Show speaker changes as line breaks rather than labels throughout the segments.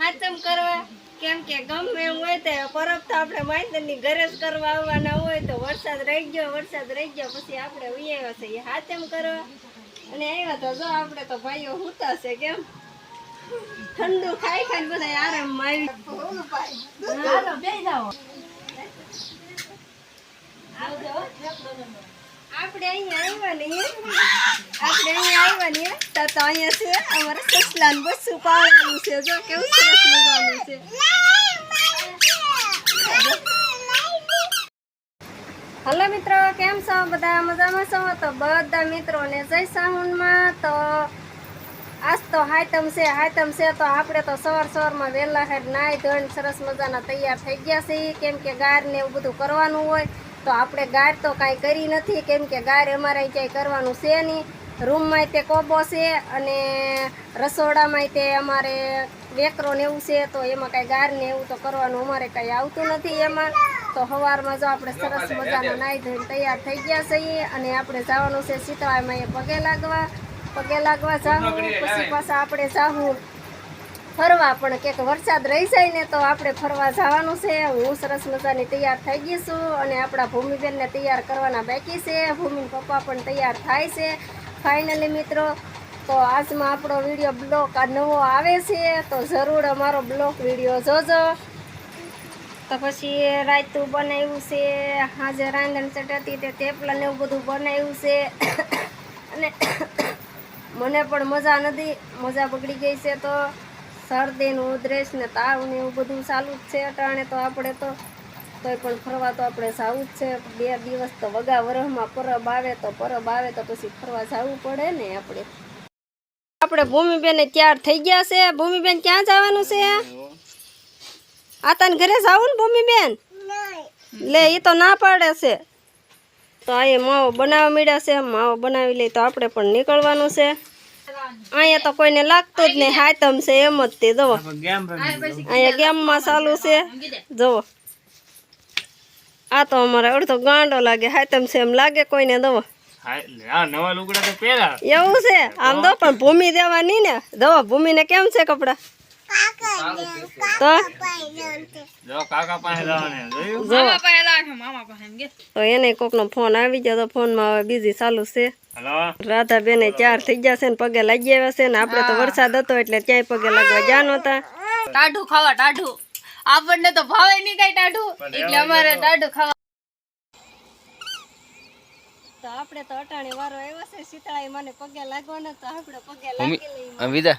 હાચમ કરવા. કેમ કે ગમે એમ હોય તો પરબ તો આપણે માયતરની ઘરે જ કરવા આવવાના હોય તો વરસાદ રહી ગયો વરસાદ રહી ગયો પછી આપણે ઉયાવ્યા છે એ હાચમ કરવા. અને આવ્યા તો જો આપણે તો ભાઈઓ હુતા છે કેમ? ઠંડુ ખાઈ ખાઈ બધા આરામ હાલો બે જાઓ. આપણે અહીંયા આવ્યા ને આપણે અહીંયા આવ્યા ને તો અહીંયા છે, અમારા છે. હલો મિત્રો, કેમ છો? બધા મજામાં છો? તો બધા મિત્રોને જય સાહુનમાં તો આજ તો હાયતમ છે હાયતમ છે. તો આપણે તો સવાર સવારમાં વહેલા હેડ નાહી ધોઈને સરસ મજાના તૈયાર થઈ ગયા છીએ. કેમ કે ગાર ને એવું બધું કરવાનું હોય. તો આપણે ગાર તો કાંઈ કરી નથી, કેમ કે ગાર અમારે ક્યાંય કરવાનું છે નહીં. રૂમમાં તે કોબો છે અને રસોડામાં તે અમારે વેકરો ને એવું છે, તો એમાં કાંઈ ગાર ને એવું તો કરવાનું અમારે કાંઈ આવતું નથી એમાં. તો સવારમાં જો આપણે સરસ મજાના નાહી ધોઈને તૈયાર થઈ ગયા છીએ અને આપણે જવાનું છે શીતળામાં એ પગે લાગવા. પગે લાગવા જાવું પછી પાછા આપણે જાવું ફરવા, પણ ક્યાંક વરસાદ રહી જાય ને તો આપણે ફરવા જવાનું છે. હું સરસ મજાની તૈયાર થઈ ગઈ છું અને આપણા ભૂમિબેનને તૈયાર કરવાના બાકી છે. ભૂમિ પપ્પા પણ તૈયાર થાય છે. ફાઇનલી મિત્રો, તો આજમાં આપણો વીડિયો બ્લોક આ નવો આવે છે, તો જરૂર અમારો બ્લોક વીડિયો જોજો. તો પછી રાયતું બનાવ્યું છે હાજર રાંધણ ચટાતી તે થેપલા ને એવું બધું બનાવ્યું છે. અને મને પણ મજા નથી, મજા બગડી ગઈ છે તો શરદી ને ઉધરેસ ને તાવ ને એવું બધું ચાલુ જ છે અટાણે તો આપણે તો તોય પણ ફરવા તો આપણે જવું જ છે. બે દિવસ તો વગા વરહમાં પરબ આવે તો પરબ આવે તો પછી ફરવા જવું પડે ને આપણે. આપણે ભૂમિબેન તૈયાર થઈ ગયા છે. ભૂમિબેન ક્યાં જવાનું છે? આ તને ઘરે જવું ને ભૂમિબેન? લે એ તો ના પાડે છે. તો આ માવો બનાવવા મળ્યા છે. માવો બનાવી લઈ તો આપણે પણ નીકળવાનું છે. અહીંયા તો કોઈને લાગતું જ નહીં. હાયતમ છે એમ જ તે જુઓ અહીંયા ગેમમાં ચાલુ છે. જુઓ આ તો અમારે અડધો ગાંડો લાગે. હાયતમ છે એમ લાગે કોઈને
પહેરા.
એવું છે? આમ દો પણ ભૂમિ દેવાની ને. દવો ભૂમિને કેમ છે કપડા? તો
જો કાકા પાસે જવાને જોયું?
જો તો એને કોકનો ફોન આવી ગયો તો ફોનમાં હવે બીજી ચાલુ છે. રાધા બેને ચાર થઈ ગયા છે ને પગે લાગી આવ્યા છે ને આપણે તો વરસાદ હતો એટલે ક્યાંય પગે લાગવા જા નતા
ટાઢું ખાવા ટાઢું. આપણને તો ભાવે નહીં કઈ ટાઢું. એટલે અમારે ટાઢું ખાવા.
તો આપણે તો અટાણી વારો આવ્યો છે શીતળાઈ મને પગે લાગવાનો તો આપણે પગે લાગી લઈએ.
વિદા.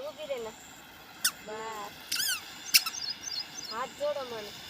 ઊભી રહે ને. બસ. હાથ જોડો મને.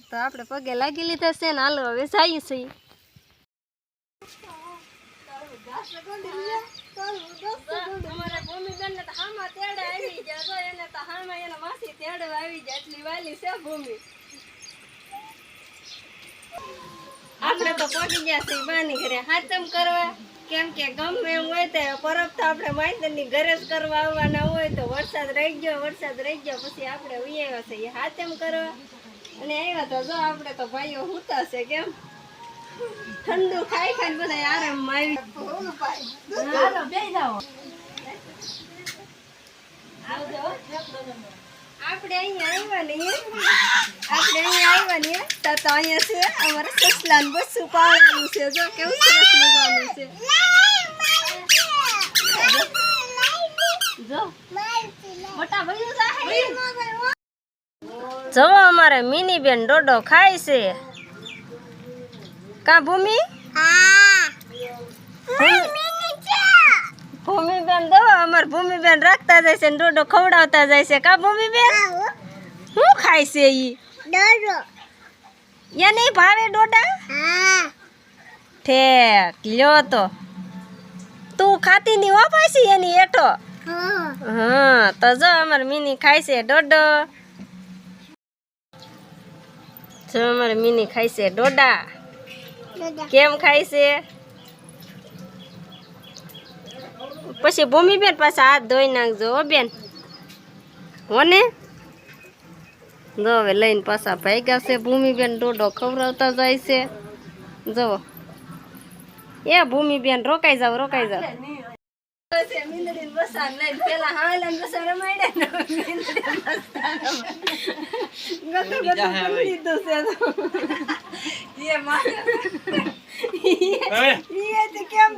તો આપણે પગે લાગી લીધા છે ને હાલો હવે જઈએ છીએ. છે આપણે તો પહોંચી ગયા છીએ બાની ઘરે હાચમ કરવા. કેમ કે ગમે એમ હોય તો પરબ તો આપણે માયતરની ઘરે જ કરવા આવવાના હોય તો વરસાદ રહી ગયો વરસાદ રહી ગયો પછી આપણે ઉયા છે એ હાચમ કરવા. અને આવ્યા તો જો આપણે તો ભાઈઓ હુતા છે કેમ? ઠંડુ ખાઈ ખાઈને બધા આરામ આવી. આવજો આપણે અહીંયા આવ્યા આપણે અહીંયા આવ્યા તો તો અહીંયા છે અમારે સસલાન બસું પાડવાનું છે જો કેવું સરસ મજાનું છે. જો. મોટા ભાઈઓ જાહે અમારે મિની બેન ડોડો ખાય છે. કા ભૂમિ ભૂમિબેન દો અમાર ભૂમિબેન રાખતા જાય છે ને ડોડો ખવડાવતા જાય છે. કા ભૂમિબેન? શું ખાય છે ઈ? યા નહીં ભાવે ડોડા ઠેક લ્યો તો. તું ખાતી ની હો પાછી એની એઠો હા. તો જો અમારે મિની ખાય છે ડોડો જો અમારે મિની ખાય છે ડોડા કેમ ખાય છે? પછી ભૂમિબેન પાછા હાથ ધોઈ નાખજો હો બેન. હોને? જો હવે લઈને પાછા ભાગ્યા છે ભૂમિબેન ડોડો ખવડાવતા જાય છે. જુઓ એ ભૂમિબેન રોકાઈ જાવ રોકાઈ જાવ. કેમ.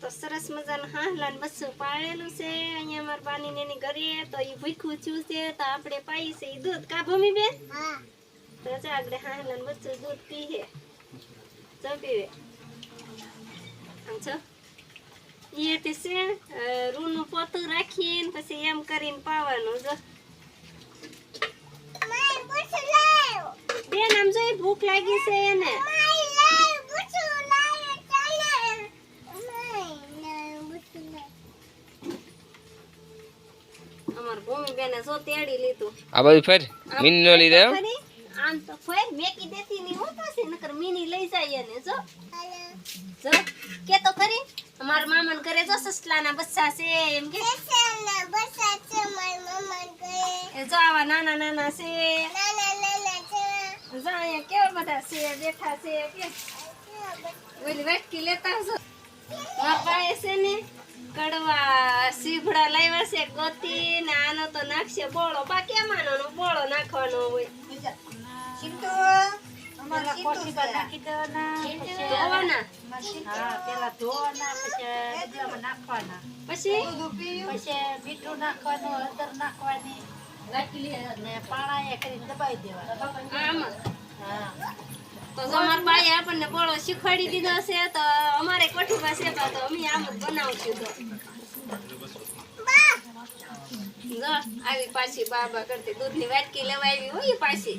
તો સરસ મજાનું હાહલાન બસ્સું પાળેલું છે. અહીંયા અમારા પાણી ને ઘરે તો એ ભૂખ્યું થયું છે. તો આપણે પાઈ છે ઈ દૂધ. કા ભૂમિ બેન તો જો આપણે હાહલાન બસ્સું દૂધ પીએ જો પીવે. આમ છો એ તે છે રૂનું પોતું રાખીને પછી એમ કરીને પાવાનું જો. બેન આમ જો ભૂખ લાગી છે એને. અમાર ભૂમિ બેને જો તેડી લીધું.
આ બધું ફેર મીન નો લીધે?
આમ તો ફોય મેકી દેતી ની હું પાસે નકર મીની લઈ જાય ને જો. જો કે તો ખરી? અમારા મામાન ઘરે જો સસલાના બચ્ચા છે એમ કે. એ જો આવા નાના નાના છે. જો અહીંયા કેવા બધા છે બેઠા છે કે. ઓલી વેટકી લેતા છો મારા પાસે છે ને કડવા સીભડા લાવ્યા છે ગોતી ને આનો તો નાખશે બોળો. બા કેમાનો બોળો નાખવાનો હોય. ધોવાના પછી આમાં તો અમાર મારા આપણને બોળો શીખવાડી દીધો છે તો અમારે કોઠીમાં પાસે તો અમે આમ જ બનાવશું તો. આવી પાછી બાબા કરતી દૂધની વાટકી લેવા આવી હોય પાછી.